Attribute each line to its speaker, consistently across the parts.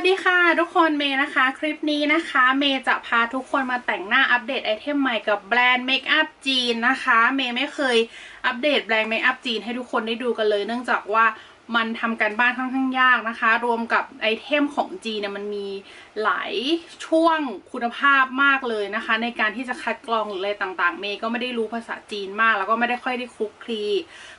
Speaker 1: วัสดีค่ะทุกคนเมย์นะคะ คลิปนี้นะคะ เมย์จะพาทุกคนมาแต่งหน้าอัปเดตไอเทมใหม่กับแบรนด์เมคอัพจีนนะคะ เมย์ไม่เคยอัปเดตแบรนด์เมคอัพจีนให้ทุกคนได้ดูกันเลย เนื่องจากว่ามันทำการบ้านค่อนข้างยากนะคะ รวมกับไอเทมของจีนเนี่ยมันมีหลายช่วงคุณภาพมากเลยนะคะ ในการที่จะคัดกรองหรืออะไรต่างๆ เมย์ก็ไม่ได้รู้ภาษาจีนมาก แล้วก็ไม่ได้ค่อยได้คลุกคลี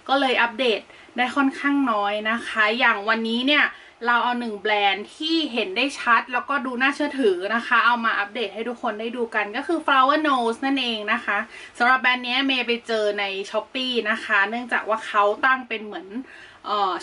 Speaker 1: ก็เลยอัปเดตได้ค่อนข้างน้อยนะคะ อย่างวันนี้เนี่ย เราเอาหนึ่งแบรนด์ที่เห็นได้ชัด แล้วก็ดูน่าเชื่อถือนะคะ เอามาอัปเดตให้ทุกคนได้ดูกันก็คือ flower nose นั่นเองนะคะสำหรับแบรนด์นี้เมย์ไปเจอใน s h อ p e e นะคะ เนื่องจากว่าเขาตั้งเป็นเหมือน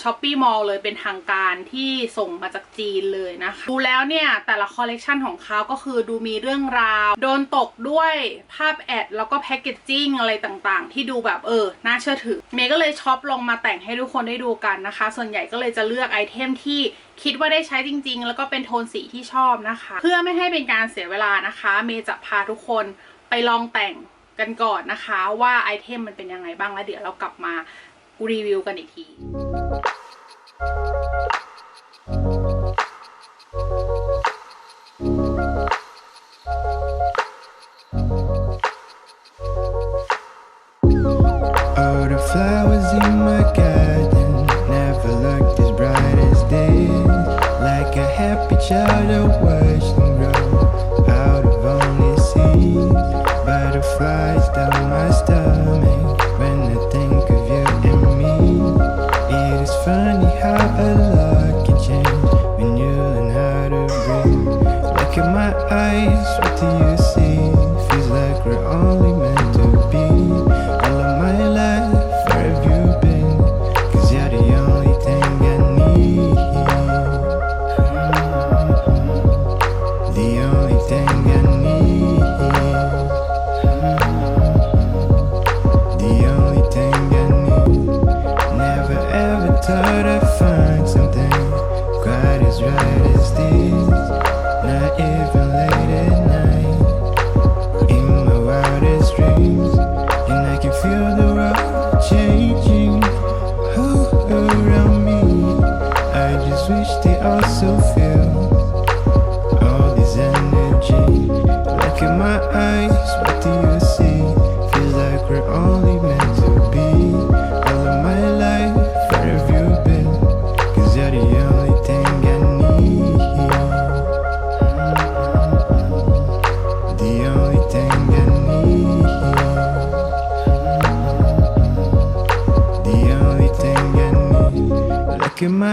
Speaker 1: ช้อปปี้มอลเลยเป็นทางการที่ส่งมาจากจีนเลยนะคะ ดูแล้วเนี่ยแต่ละคอลเลกชันของเขาก็คือดูมีเรื่องราว โดนตกด้วยภาพแอด แล้วก็แพคเกจจิ้งอะไรต่างๆ ที่ดูแบบเออ น่าเชื่อถือ เมย์ก็เลยช็อปลงมาแต่งให้ทุกคนได้ดูกันนะคะ ส่วนใหญ่ก็เลยจะเลือกไอเทมที่คิดว่าได้ใช้จริง ๆ แล้วก็เป็นโทนสีที่ชอบนะคะ เพื่อไม่ให้เป็นการเสียเวลานะคะ เมย์จะพาทุกคนไปลองแต่งกันก่อนนะคะ ว่าไอเทมมันเป็นยังไงบ้างแล้วเดี๋ยวเรากลับมา รีวิวกันอีกที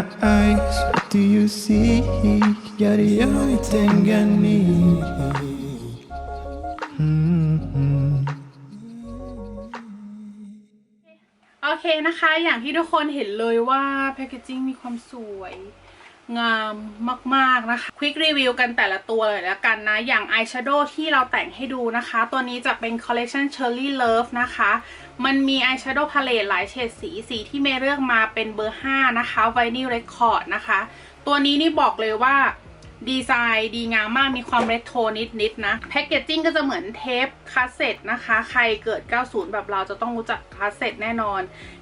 Speaker 2: my eyes, what do you see? You're the only thing I need. Mhm.
Speaker 1: โอเคนะคะ อย่างที่ทุกคนเห็นเลยว่าแพคเกจจิ้งมีความสวย งามมากๆนะคะ ควิกรีวิวกันแต่ละตัวเลยแล้วกันนะ อย่างอายแชโดว์ที่เราแต่งให้ดูนะคะ ตัวนี้จะเป็นคอลเล t ชัน Cherry Love นะคะ มันมีอายแชโดว์พาเลตหลายเฉดสี สีที่เมย์เลือกมาเป็นเบอร์ 5 นะคะ Vinyl Record นะคะ ตัวนี้นี่บอกเลยว่า ดีไซน์ดีงามมากมีความเรทโทนิดๆนะแพคเกจจิ้งก็จะเหมือนเทปคาสเซ็ตนะคะ ใครเกิด 90 แบบเราจะต้องรู้จักคาสเซ็ตแน่นอน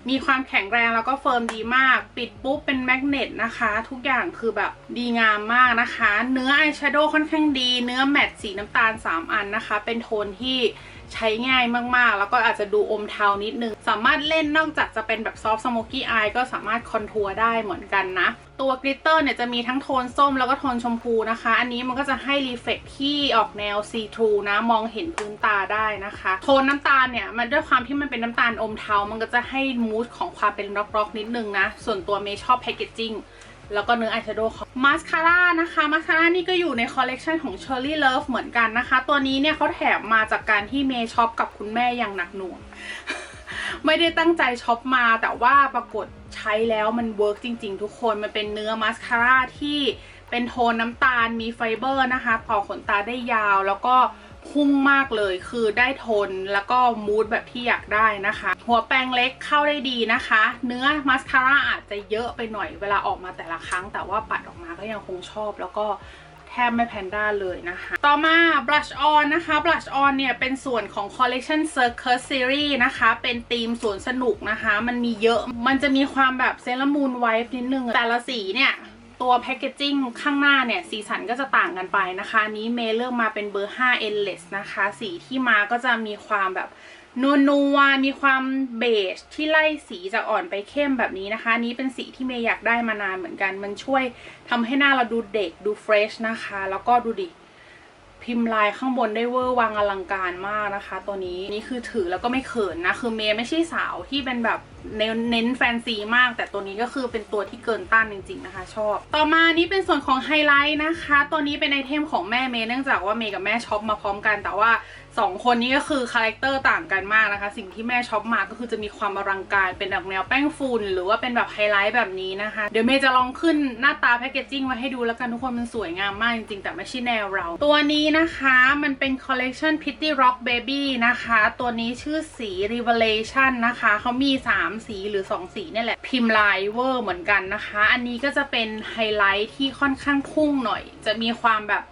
Speaker 1: มีความแข็งแรงแล้วก็เฟิร์มดีมาก ปิดปุ๊บเป็นแมกเนตนะคะ ทุกอย่างคือแบบดีงามมากนะคะ เนื้ออายแชโดว์ค่อนข้างดี เนื้อแมตต์สีน้ำตาล 3 อันนะคะ เป็นโทนที่ ใช้ง่ายมากๆ แล้วก็อาจจะดูอมเทานิดนึง สามารถเล่นนอกจากจะเป็นแบบซอฟต์สโมกี้อายก็สามารถคอนทัวร์ได้เหมือนกันนะ ตัวกลิตเตอร์เนี่ยจะมีทั้งโทนส้มแล้วก็โทนชมพูนะคะ อันนี้มันก็จะให้รีเฟกที่ออกแนวซีทรูนะ มองเห็นพื้นตาได้นะคะ โทนน้ำตาลเนี่ย มันด้วยความที่มันเป็นน้ำตาลอมเทา มันก็จะให้มูดของความเป็นร็อกๆนิดนึงนะ ส่วนตัวเมย์ชอบแพคเกจจิ้ง แล้วก็เนื้ออายแชโดว์ของมาสคาร่านะคะมาสคาร่านี่ก็อยู่ในคอลเลกชันของ Cherry Love เหมือนกันนะคะ ตัวนี้เนี่ยเขาแถมมาจากการที่เมย์ช็อปกับคุณแม่อย่างหนักหน่วงไม่ได้ตั้งใจช็อปมาแต่ว่าปรากฏใช้แล้วมันเวิร์กจริง ๆ ทุกคนมันเป็นเนื้อมาสคาร่าที่เป็นโทนน้ำตาลมีไฟเบอร์นะคะพอขนตาได้ยาวแล้วก็ พุ่งมากเลย คือได้โทนแล้วก็มูดแบบที่อยากได้นะคะ หัวแปรงเล็กเข้าได้ดีนะคะ เนื้อมาสคาร่าอาจจะเยอะไปหน่อยเวลาออกมาแต่ละครั้ง แต่ว่าปัดออกมาก็ยังคงชอบแล้วก็แทบไม่แพนด้าเลยนะคะ ต่อมา blush on นะคะ blush on เนี่ย เป็นส่วนของ collection circus series นะคะ เป็นธีมสวนสนุกนะคะ มันมีเยอะ มันจะมีความแบบเซรามูนไวฟ์นิดนึง แต่ละสีเนี่ย ตัวแพคเกจจิ้งข้างหน้าเนี่ย สีสันก็จะต่างกันไปนะคะ นี้เมย์เลือกมาเป็นเบอร์ 5 Endless นะคะ สีที่มาก็จะมีความแบบนัวนัวมีความเบจที่ไล่สีจากอ่อนไปเข้มแบบนี้นะคะนนี้เป็นสีที่เมย์อยากได้มานานเหมือนกัน มันช่วยทำให้หน้าเราดูเด็กดูเฟรชนะคะ แล้วก็ดูดิพิมพ์ลายข้างบนได้เวอร์วังอลังการมากนะคะ ตัวนี้นี่คือถือแล้วก็ไม่เขินนะ คือเมย์ไม่ใช่สาวที่เป็นแบบ เน้นแฟนซีมาก แต่ตัวนี้ก็คือเป็นตัวที่เกินต้านจริง ๆนะคะ ชอบ ต่อมานี่เป็นส่วนของไฮไลท์นะคะ ตัวนี้เป็นไอเทมของแม่เมย์เนื่องจากว่าเมย์กับแม่ช็อปมาพร้อมกัน แต่ว่าสองคนนี้ก็คือคาแรคเตอร์ต่างกันมากนะคะ สิ่งที่แม่ช็อปมาก็คือจะมีความอลังการเป็นแบบแนวแป้งฝุ่นหรือว่าเป็นแบบไฮไลท์แบบนี้นะคะ เดี๋ยวเมย์จะลองขึ้นหน้าตาแพคเกจจิ้งไว้ให้ดูแล้วกันทุกคนมันสวยงามมากจริงๆ แต่ไม่ใช่แนวเรา ตัวนี้นะคะมันเป็นคอลเล t ชัน Pitty Rock Baby นะคะ ตัวนี้ชื่อสี Revelation นะคะเขามี 3สีหรือ 2 สีเนี่ยแหละ พิมพ์ลายเวอร์เหมือนกันนะคะ อันนี้ก็จะเป็นไฮไลท์ที่ค่อนข้างพุ่งหน่อย จะมีความแบบ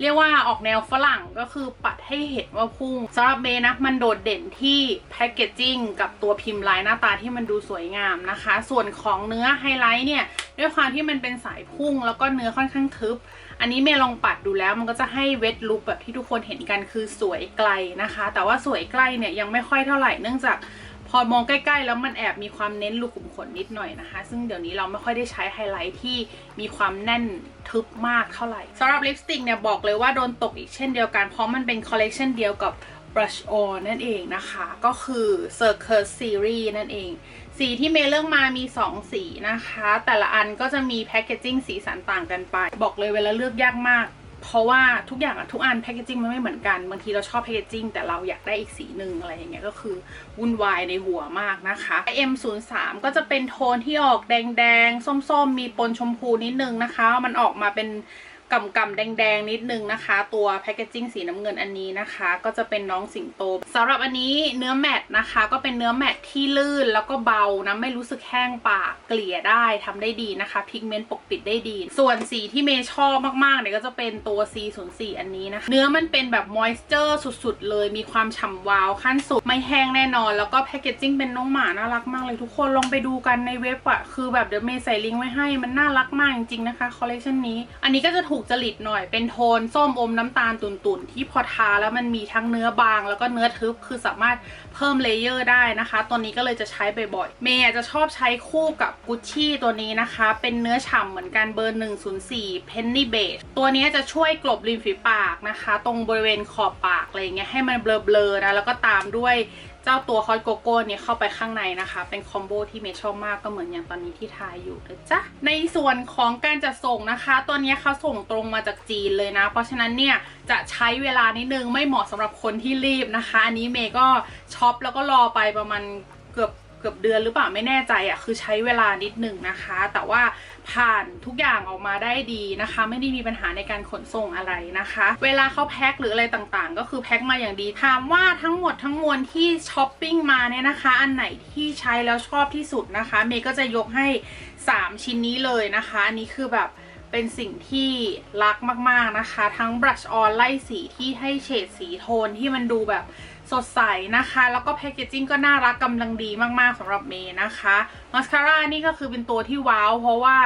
Speaker 1: เรียกว่าออกแนวฝรั่งก็คือปัดให้เห็นว่าพุ่งสำหรับเบนะมันโดดเด่นที่แพคเกจจิ้งกับตัวพิมพ์ลายหน้าตาที่มันดูสวยงามนะคะ ส่วนของเนื้อไฮไลท์เนี่ย ด้วยความที่มันเป็นสายพุ่งแล้วก็เนื้อค่อนข้างทึบ อันนี้เมย์ลองปัดดูแล้วมันก็จะให้เวทลุคแบบที่ทุกคนเห็นกันคือสวยไกลนะคะ แต่ว่าสวยใกล้เนี่ยยังไม่ค่อยเท่าไหร่เนื่องจาก พอมองใกล้ ๆ แล้วมันแอบมีความเน้นลูกขุมขนนิดหน่อยนะคะ ซึ่งเดี๋ยวนี้เราไม่ค่อยได้ใช้ไฮไลท์ที่มีความแน่นทึบมากเท่าไหร่สำหรับลิปสติกเนี่ยบอกเลยว่าโดนตกอีกเช่นเดียวกัน เพราะมันเป็นคอลเล t ชันเดียวกับ Brush On นั่นเองนะคะ ก็คือ Circus Series นั่นเอง สีที่เมย์เลือกมามี 2 สีนะคะ แต่ละอันก็จะมีแพคเกจิ้งสีสันต่างกันไป บอกเลยเวลาเลือกยากมาก เพราะว่าทุกอย่างอะทุกอันแพคเกจิ้งมันไม่เหมือนกันบางทีเราชอบแพคเกจจิ้งแต่เราอยากได้อีกสีหนึ่งอะไรอย่างเงี้ยก็คือวุ่นวายในหัวมากนะคะ M03 ก็จะเป็นโทนที่ออกแดงๆ ส้มๆ มีปนชมพูนิดนึงนะคะ มันออกมาเป็น กำกำๆแดงๆนิดนึงนะคะ ตัวแพคเกจิ้งสีน้ำเงินอันนี้นะคะ ก็จะเป็นน้องสิงโตสำหรับอันนี้เนื้อแมตต์นะคะ ก็เป็นเนื้อแมตต์ที่ลื่นแล้วก็เบานะไม่รู้สึกแห้งปากเกลี่ยได้ทำได้ดีนะคะพิกเมนต์ปกปิดได้ดี ส่วนสีที่เมย์ชอบมากๆเนี่ยก็จะเป็นตัว C04 อันนี้นะคะเนื้อมันเป็นแบบมอยส์เจอร์สุดๆ เลยมีความฉ่ำวาวขั้นสุดไม่แห้งแน่นอน แล้วก็แพคเกจจิ้งเป็นน้องหมาน่ารักมากเลยทุกคนลองไปดูกันในเว็บอะคือแบบเดี๋ยวเมย์ใส่ลิงก์ไว้ให้มันน่ารักมากจริงๆนะคะคอลเลคชันนี้อันนี้ก็จะถูกจริตหน่อย เป็นโทนส้มอมน้ำตาลตุ่นๆ ที่พอทาแล้วมันมีทั้งเนื้อบาง แล้วก็เนื้อทึบคือสามารถเพิ่มเลเยอร์ได้นะคะ ตัวนี้ก็เลยจะใช้บ่อยๆ เมย์จะชอบใช้คู่กับกุชชี่ตัวนี้นะคะ เป็นเนื้อฉ่ำเหมือนกันเบอร์ 104 Penny Beige ตัวนี้จะช่วยกลบริมฝีปากนะคะ ตรงบริเวณขอบปากอะไรเงี้ยให้มันเบลอๆนะแล้วก็ตามด้วย จ้าตัวฮอตโกโก้เนี่ยเข้าไปข้างในนะคะ เป็นคอมโบที่เมย์ชอบมากก็เหมือนอย่างตอนนี้ที่ทายอยู่นะจ๊ะ ในส่วนของการจัดส่งนะคะ ตัวนี้เขาส่งตรงมาจากจีนเลยนะ เพราะฉะนั้นเนี่ยจะใช้เวลานิดนึงไม่เหมาะสำหรับคนที่รีบนะคะ อันนี้เมย์ก็ช็อปแล้วก็รอไปประมาณเกือบ เกือบเดือนหรือเปล่าไม่แน่ใจอะ่ะคือใช้เวลานิดหนึ่งนะคะ แต่ว่าผ่านทุกอย่างออกมาได้ดีนะคะ ไม่ได้มีปัญหาในการขนส่งอะไรนะคะ เวลาเขาแพ็คหรืออะไรต่างๆ ก็คือแพ็คมาอย่างดีถามว่าทั้งหมดทั้งมวลที่ช้อปปิ้งมาเนี่ยนะคะ อันไหนที่ใช้แล้วชอบที่สุดนะคะเมย์ก็จะยกให้ 3 ชิ้นนี้เลยนะคะอันนี้คือแบบเป็นสิ่งที่รักมากๆนะคะ ทั้งบรัชออนไล่สีที่ให้เฉดสีโทนที่มันดูแบบ สดใสนะคะ แล้วก็แพคเกจจิ้งก็น่ารักกำลังดีมากๆสำหรับเมย์นะคะมาสคาร่านี่ก็คือเป็นตัวที่ว้าวเพราะว่า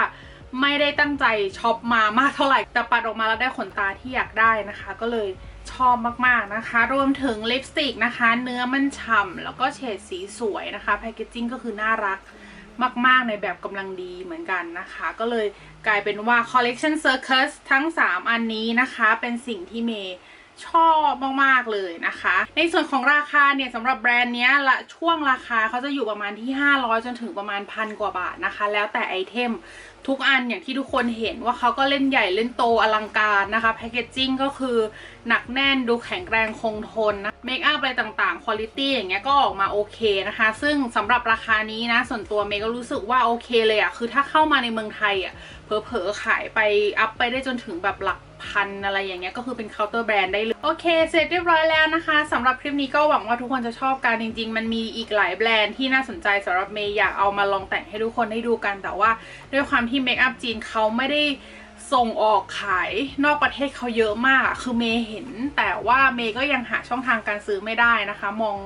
Speaker 1: ไม่ได้ตั้งใจช็อปมามากเท่าไหร่ แต่ปัดออกมาแล้วได้ขนตาที่อยากได้นะคะ ก็เลยชอบมากๆนะคะ รวมถึงลิปสติกนะคะ เนื้อมันฉ่ำแล้วก็เฉดสีสวยนะคะแพคเกจจิ้งก็คือน่ารักมาก ๆ ในแบบกำลังดีเหมือนกันนะคะ ก็เลยกลายเป็นว่า Collection Circus ทั้ง 3 อันนี้นะคะ เป็นสิ่งที่เมย์ ชอบมากๆเลยนะคะ ในส่วนของราคาเนี่ยสำหรับแบรนด์เนี้ยละช่วงราคาเขาจะอยู่ประมาณที่ 500 จนถึงประมาณพันกว่าบาทนะคะ แล้วแต่ไอเทมทุกอันอย่างที่ทุกคนเห็นว่าเขาก็เล่นใหญ่เล่นโตอลังการนะคะแพคเกจจิ้งก็คือหนักแน่นดูแข็งแรงคงทนนะเมคอัพอะไรต่างๆคุณภาพอย่างเงี้ยก็ออกมาโอเคนะคะ ซึ่งสำหรับราคานี้นะ ส่วนตัวเมย์ก็รู้สึกว่าโอเคเลยอะคือถ้าเข้ามาในเมืองไทยอะเผลอๆขายไปอัพไปได้จนถึงแบบหลัก พันอะไรอย่างเงี้ยก็คือเป็นเคาน์เตอร์แบรนด์ได้เลย โอเค เสร็จเรียบร้อยแล้วนะคะสำหรับคลิปนี้ก็หวังว่าทุกคนจะชอบกันจริง ๆ มันมีอีกหลายแบรนด์ที่น่าสนใจสำหรับเมย์อยากเอามาลองแต่งให้ทุกคนได้ดูกัน แต่ว่าด้วยความที่เมคอัพจีนเขาไม่ได้ส่งออกขายนอกประเทศเขาเยอะมาก คือเมย์เห็น แต่ว่าเมย์ก็ยังหาช่องทางการซื้อไม่ได้นะคะ มอง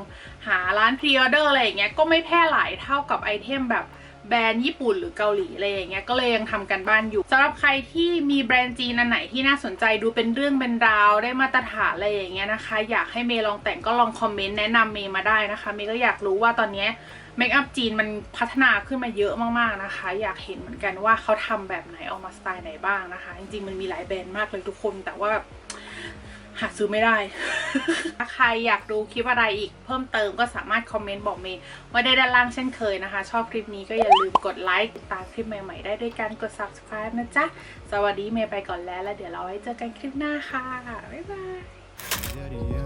Speaker 1: หาร้านพรีออเดอร์อะไรอย่างเงี้ยก็ไม่แพร่หลายเท่ากับไอเทมแบบ แบรนด์ญี่ปุ่นหรือเกาหลีอะไรอย่างเงี้ยก็เลยยังทำกันบ้านอยู่สำหรับใครที่มีแบรนด์จีนอันไหนที่น่าสนใจดูเป็นเรื่องเป็นราวได้มาตรฐานอะไรอย่างเงี้ยนะคะ อยากให้เมย์ลองแต่งก็ลองคอมเมนต์แนะนำเมย์มาได้นะคะเมย์ก็อยากรู้ว่าตอนเนี้เมคอัพจีนมันพัฒนาขึ้นมาเยอะมากๆนะคะ อยากเห็นเหมือนกันว่าเขาทำแบบไหนออกมาสไตล์ไหนบ้างนะคะ จริงๆมันมีหลายแบรนด์มากเลยทุกคนแต่ว่า หาซื้อไม่ได้ ถ้าใครอยากดูคลิปอะไรอีกเพิ่มเติมก็สามารถคอมเมนต์บอกเมย์ไว้ได้ด้านล่างเช่นเคยนะคะ ชอบคลิปนี้ก็อย่าลืมกดไลค์ติดตามคลิปใหม่ๆ ได้ด้วยการกด subscribe นะจ๊ะ สวัสดีเมย์ไปก่อนแล้วแล้วเดี๋ยวเราไว้เจอกันคลิปหน้าค่ะ บ๊ายบาย